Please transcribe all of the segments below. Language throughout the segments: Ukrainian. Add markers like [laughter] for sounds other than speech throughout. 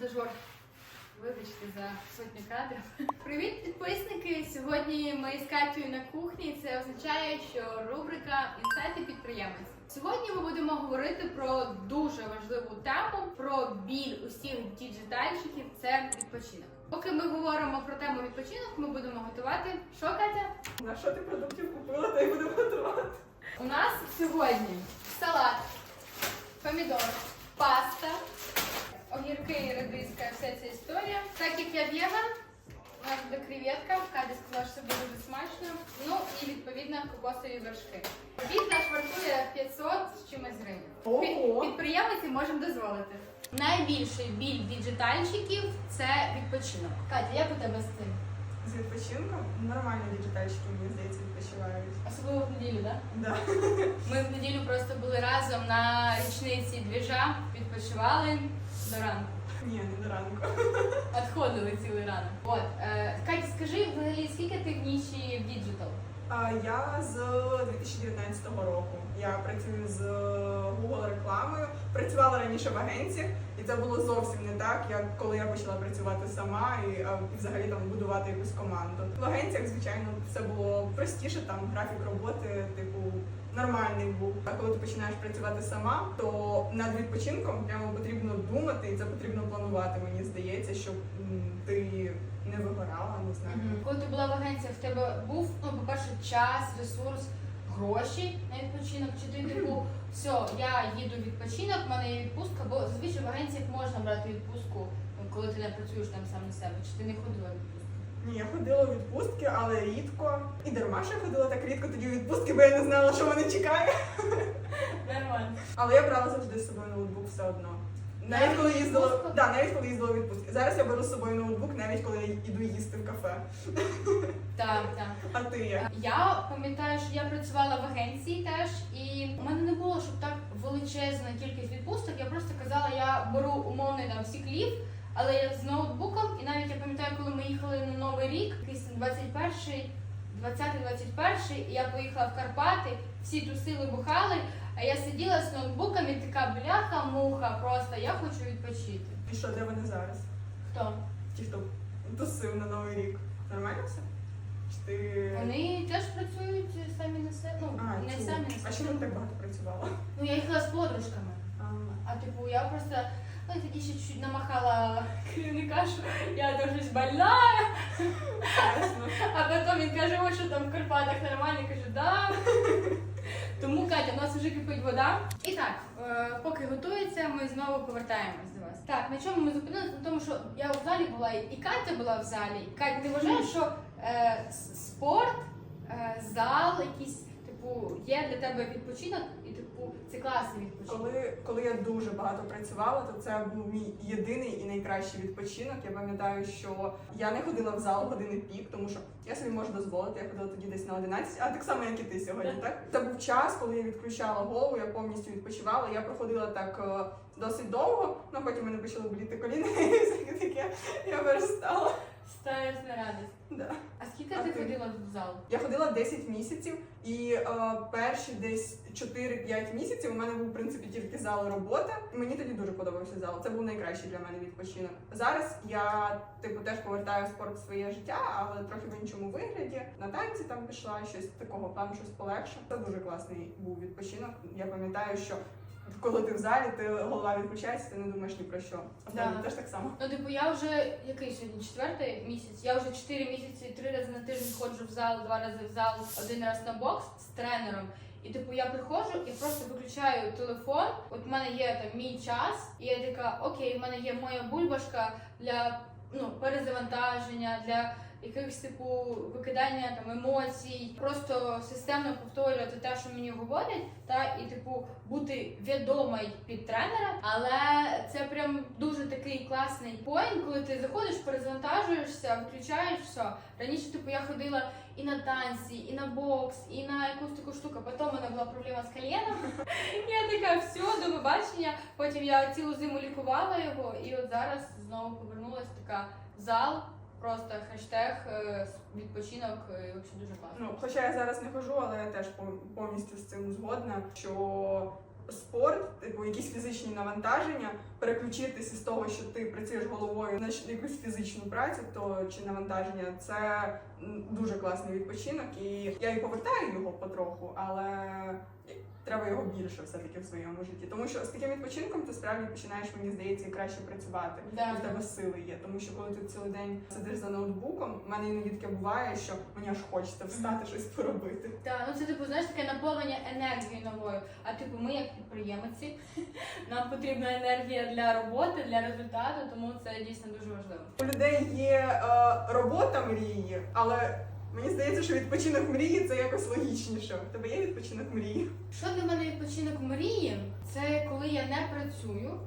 Монтажер, вибачте за сотню кадрів. Привіт, підписники! Сьогодні ми з Катєю на кухні. Це означає, що рубрика Інсайти підприємець. Сьогодні ми будемо говорити про дуже важливу тему про біль усіх діджитальщиків. Це відпочинок. Поки ми говоримо про тему відпочинок, ми будемо готувати. Що Катя? На що ти продуктів купила, та й будемо готувати. У нас сьогодні салат, помідор, паста, огірки, редиска, вся ця історія. Так як я веган, у нас буде креветка, Катя сказала, що це буде дуже смачно. Ну і відповідно кокосові вершки. Обід наш вартує 500 з чимось гривень. Під- Підприємиці можемо дозволити. Найбільший біль діджитальщиків це відпочинок. Катя, як у тебе з цим? З відпочинком нормально діджитальщики, мені здається, відпочивають. Особливо в неділю, так? Да. Ми в неділю просто були разом на річниці двіжа, відпочивали до ранку. Ні, не до ранку. Отходили цілий ранок. От, е, Катя, скажи взагалі, скільки ти в ніші в діджитал? Я з 2019 року. Я працюю з Google рекламою. Працювала раніше в агенціях, і це було зовсім не так, як коли я почала працювати сама і, і взагалі там будувати якусь команду. В агенціях, звичайно, все було простіше, там графік роботи, типу. Нормальний був. А коли ти починаєш працювати сама, то над відпочинком прямо потрібно думати, і це потрібно планувати. Мені здається, щоб ти не вигорала, не знаю. Коли ти була в агенціях, в тебе був, ну, по-перше, час, ресурс, гроші на відпочинок? Чи ти типу, все, я їду в відпочинок, в мене є відпустка, бо зазвичай в агенціях можна брати відпустку, ну, коли ти не працюєш там сам на себе, чи ти не ходила в відпустку? Ні, я ходила у відпустки, але рідко. І дарма що я ходила так рідко тоді у відпустки, бо я не знала, що мене чекає. Нормально. Але я брала завжди з собою ноутбук все одно. Навіть коли їздила, да, навіть коли їздила відпустки. Зараз я беру з собою ноутбук, навіть коли я йду їсти в кафе. Так, так. А ти як? Я пам'ятаю, що я працювала в агенції теж, і у мене не було, щоб так величезна кількість відпусток. Я просто казала, я беру умовний там всі клів, але я з ноутбуком, і навіть я пам'ятаю, коли ми їхали на Новий рік, якийсь 21-й, 20-21, і я поїхала в Карпати, всі тусили, бухали, а я сиділа з ноутбуком і така бляха-муха, просто я хочу відпочити. І що, де вони зараз? Хто? Ті, хто тусив на Новий рік. Нормально все? Чи ти. Вони теж працюють самі на себе. Ну, А, не чому? самі на себе. а чому ти так багато працювала? Ну, я їхала з подружками. А, А типу, я просто ну, я тоді ще чуть намахала керівника, що я дуже больна, а потім він каже, ой, що там в Карпатах нормально, я кажу, да. Тому Катя, у нас вже кипить вода. І так, е, поки готується, ми знову повертаємось до вас. Так, на чому ми зупинилися? На тому, що я у залі була, і Катя була в залі. Катя, ти вважаєш, що е, с- спорт, е, зал, якийсь, типу, є для тебе відпочинок, і типу, це класний відпочинок. Коли, коли я дуже багато працювала, то це був мій єдиний і найкращий відпочинок. Я пам'ятаю, що я не ходила в зал години пік, тому що я собі можу дозволити. Я ходила тоді десь на 11, а так само, як і ти сьогодні. [laughs] Так це був час, коли я відключала голову, я повністю відпочивала. Я проходила так е, досить довго, ну потім мене почали боліти коліна, [laughs] і все таке я перестала. Стаєш на радість. Да. А скільки А ти ходила в зал? Я ходила 10 місяців, і е, перші десь 4-5 місяців у мене був в принципі тільки зал і робота. І мені тоді дуже подобався зал. Це був найкращий для мене відпочинок. Зараз я типу теж повертаю спорт в своє життя, але трохи в іншому вигляді. На танці там пішла щось такого плану, щось полегше. Це дуже класний був відпочинок. Я пам'ятаю, що. Коли ти в залі, ти голова відключається, ти не думаєш ні про що. А в Да. теж так само. Ну, типу, я вже який сьогодні четвертий місяць. Я вже чотири місяці, три рази на тиждень ходжу в зал, два рази в зал, один раз на бокс з тренером. І типу я приходжу і просто виключаю телефон. От в мене є там мій час, і я така, окей, в мене є моя бульбашка для ну перезавантаження, для якихось типу викидання там емоцій, просто системно повторювати те, що мені говорять, та і типу бути відомий під тренера. Але це прям дуже такий класний поінт, коли ти заходиш, перезавантажуєшся, включаєш все. Раніше, типу, я ходила і на танці, і на бокс, і на якусь таку штуку. Потім у мене була проблема з коліном. [laughs] Я така, все, до побачення. Потім я цілу зиму лікувала його, і от зараз знову повернулася така зал. Просто хештег е, відпочинок е, взагалі дуже класно. Ну, хоча я зараз не хожу, але я теж пов- повністю з цим згодна, що спорт, типу якісь фізичні навантаження, переключитися з того, що ти працюєш головою на якусь фізичну працю, то чи навантаження це дуже класний відпочинок, і я і повертаю його потроху, але треба його більше все-таки в своєму житті. Тому що з таким відпочинком ти справді починаєш, мені здається, і краще працювати. Да. І в тебе сили є. Тому що коли ти цілий день сидиш за ноутбуком, в мене іноді таке буває, що мені аж хочеться встати щось поробити. Так, ну це типу, знаєш, таке наповнення енергією новою. А типу, ми як підприємці, [laughs] нам потрібна енергія для роботи, для результату, тому це дійсно дуже важливо. У людей є е, робота мрії, але мені здається, що відпочинок мрії це якось логічніше. У тебе є відпочинок мрії? Що для мене відпочинок мрії? Це коли я не працюю,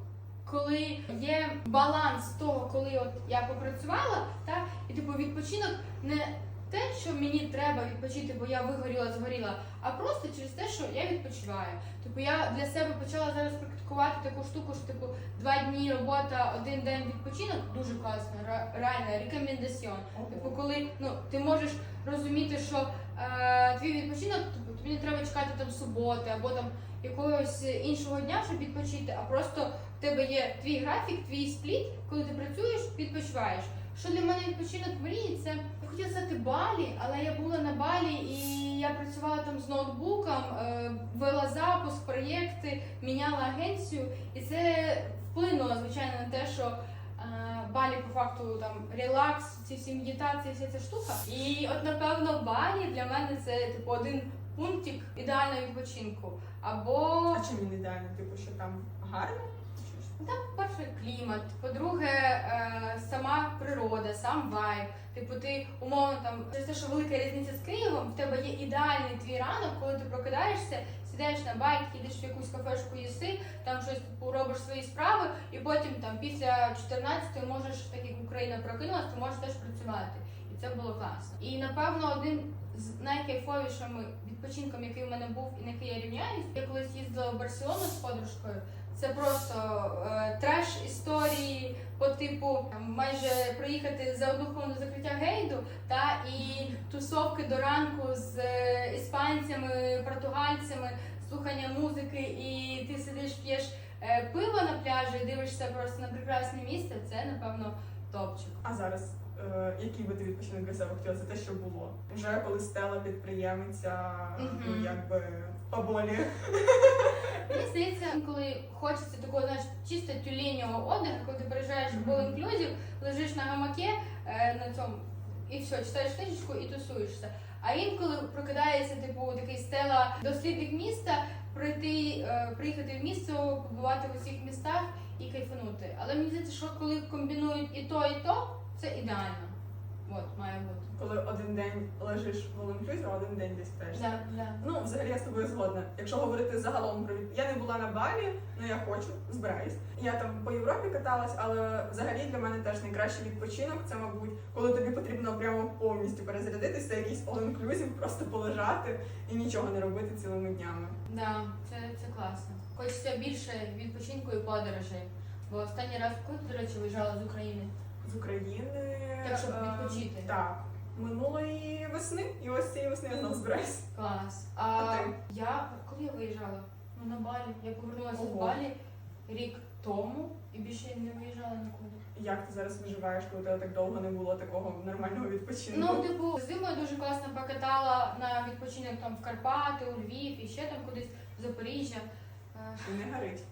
коли є баланс того, коли от я попрацювала, та і типу відпочинок не те, що мені треба відпочити, бо я вигоріла, згоріла, а просто через те, що я відпочиваю. Типу я для себе почала зараз практикувати таку штуку, що типу два дні робота, один день відпочинок дуже класно, ре- реально рекомендаціон. Типу, коли ну ти можеш розуміти, що е, твій відпочинок, тобто тобі не треба чекати там суботи або там якогось іншого дня, щоб відпочити, а просто в тебе є твій графік, твій спліт, коли ти працюєш, відпочиваєш. Що для мене відпочинок мрії, це я хотіла сказати Балі, але я була на Балі і я працювала там з ноутбуком, е, вела запуск, проєкти, міняла агенцію, і це вплинуло звичайно на те, що Балі по факту там релакс, ці всі медитації, вся ця штука. І от напевно Балі для мене це типу один пунктик ідеального відпочинку. Або А чим він ідеально? Типу, що там гарно? Там, по-перше, клімат, по-друге, е, сама природа, сам вайб. Типу, ти умовно там через те, що велика різниця з Києвом, в тебе є ідеальний твій ранок, коли ти прокидаєшся, сідаєш на байк, їдеш в якусь кафешку їси, там щось робиш свої справи, і потім там після 14 можеш, так як Україна прокинулась, ти можеш теж працювати. І це було класно. І напевно один з найкайфовішими відпочинком, який в мене був і на який я рівняюсь, я колись їздила в Барселону з подружкою. Це просто е, треш історії по типу майже проїхати за одну хвилину закриття гейду, та і тусовки до ранку з е, іспанцями, португальцями, слухання музики, і ти сидиш, п'єш е, пиво на пляжі, і дивишся просто на прекрасне місце. Це напевно топчик. А зараз який би ти відпочинок для себе хотіла? Це те, що було. Вже коли стела підприємиця, ну Мгм. якби поболі. Мені здається, коли хочеться такого знаєш, чисто тюленього отдиху, коли ти приїжджаєш в Мгм. all inclusive, лежиш на гамаке е, на цьому і все, читаєш книжечку і тусуєшся. А інколи прокидається типу такий стела дослідник міста, прийти, е, приїхати в місто, побувати в усіх містах і кайфанути. Але мені здається, що коли комбінують і то, і то, це ідеально. От, має бути. Коли один день лежиш в all а один день десь теж. Да, да. Ну, взагалі я з тобою згодна. Якщо говорити загалом про я не була на Балі, ну я хочу, збираюсь. Я там по Європі каталась, але взагалі для мене теж найкращий відпочинок це, мабуть, коли тобі потрібно прямо повністю перезарядитися, якийсь all-inclusive, просто полежати і нічого не робити цілими днями. Да, це, це класно. Хочеться більше відпочинку і подорожей. Бо останній раз коли до речі, виїжджала з України. З України Так, щоб е, відпочити. Так. Минулої весни, і ось цієї весни я знов збираюсь. Клас. А А ти? я коли я виїжджала? Ну на Балі. Я повернулася з Ого. Балі рік тому і більше не виїжджала нікуди. Як ти зараз виживаєш, коли у тебе так довго не було такого нормального відпочинку? Ну, типу, зимою дуже класно покатала на відпочинок там в Карпати, у Львів і ще там кудись в Запоріжжя. Е, І не горить.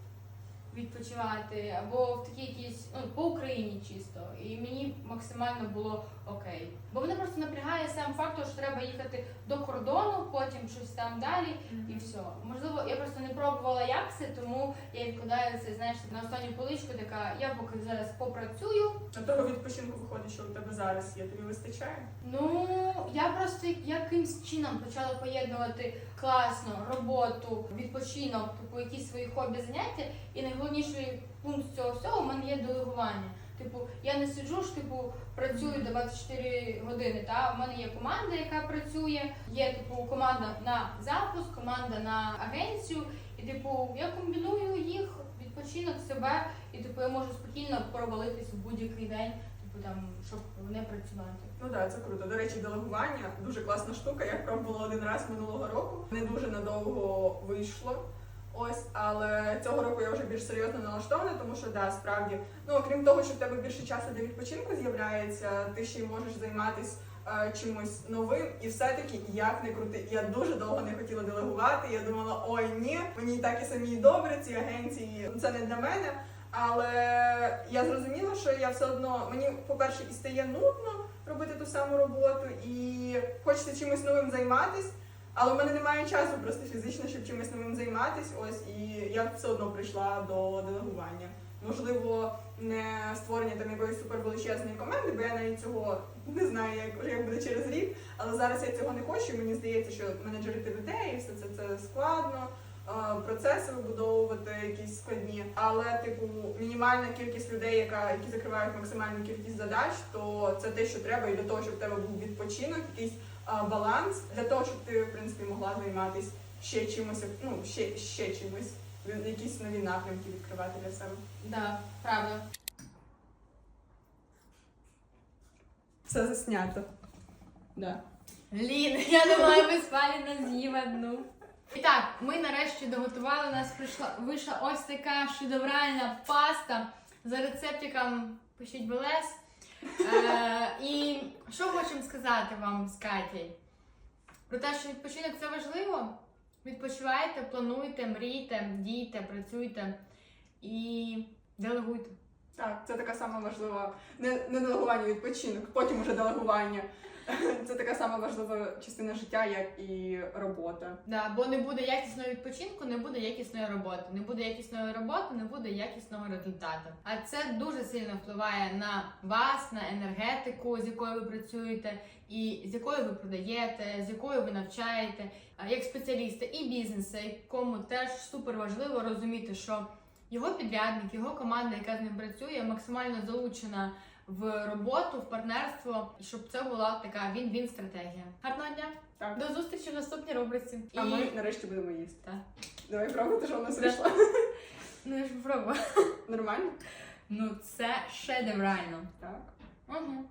Відпочивати, або в такі якісь ну по Україні чисто. І мені максимально було окей. Бо мене просто напрягає сам факт, що треба їхати до кордону, потім щось там далі, і все. Можливо, я просто не пробувала як це, тому я відкладаю це, знаєш, на останню поличку, така я поки зараз попрацюю. А того відпочинку виходить, що у тебе зараз є, тобі вистачає? Ну я просто якимсь чином почала поєднувати класно роботу, відпочинок, типу якісь свої хобі заняття. І найголовніший пункт цього всього у мене є делегування. Типу, я не сиджу ж, типу, працюю до 24 години. Та у мене є команда, яка працює. Є типу команда на запуск, команда на агенцію. І типу, я комбіную їх, відпочинок себе, і типу я можу спокійно провалитись в будь-який день, типу там, щоб не працювати. Ну так, це круто. До речі, делегування дуже класна штука. Я пробувала один раз минулого року. Не дуже надовго вийшло. Ось, але цього року я вже більш серйозно налаштована, тому що да, справді, ну окрім того, що в тебе більше часу для відпочинку з'являється, ти ще й можеш займатися е, чимось новим, і все-таки як не крути. Я дуже довго не хотіла делегувати. Я думала, ой, ні, мені так і самі добре, ці агенції це не для мене. Але я зрозуміла, що я все одно мені, по-перше, і стає нудно робити ту саму роботу, і хочеться чимось новим займатися. Але в мене немає часу просто фізично, щоб чимось новим займатися. Ось і я все одно прийшла до делегування. Можливо, не створення там якоїсь супервеличезної команди, бо я навіть цього не знаю, як, як буде через рік. Але зараз я цього не хочу. Мені здається, що менеджерити людей, все це, це складно. Е, Процеси вибудовувати якісь складні, але типу мінімальна кількість людей, яка які закривають максимальну кількість задач, то це те, що треба, і для того, щоб в тебе був відпочинок, якийсь а, баланс для того, щоб ти в принципі могла займатися ще чимось, ну ще, ще чимось, якісь нові напрямки відкривати для себе. Да, правда. Все заснято. Да. Лін, я думаю, ми з вами з'їм одну. І так, ми нарешті доготували. У нас прийшла вийшла ось така шедевральна паста за рецептиком пишіть БЛС. Е, і що хочемо сказати вам з Катєю? Про те, що відпочинок це важливо. Відпочивайте, плануйте, мрійте, дійте, працюйте і делегуйте. Так, це така сама важлива не, не делегування, відпочинок, потім уже делегування. [laughs] Це така сама важлива частина життя, як і робота. Да, бо не буде якісного відпочинку, не буде якісної роботи. Не буде якісної роботи, не буде якісного результату. А це дуже сильно впливає на вас, на енергетику, з якою ви працюєте, і з якою ви продаєте, з якою ви навчаєте, як спеціалісти і бізнесу, якому теж супер важливо розуміти, що його підрядник, його команда, яка з ним працює, максимально залучена в роботу, в партнерство, і щоб це була така він-він стратегія. Гарного дня! Так. До зустрічі в наступній рубриці. А ми нарешті будемо їсти. Так. Давай пробувати, що в нас вийшло. Ну я ж попробую. Нормально? Ну це шедеврально. Так. Угу.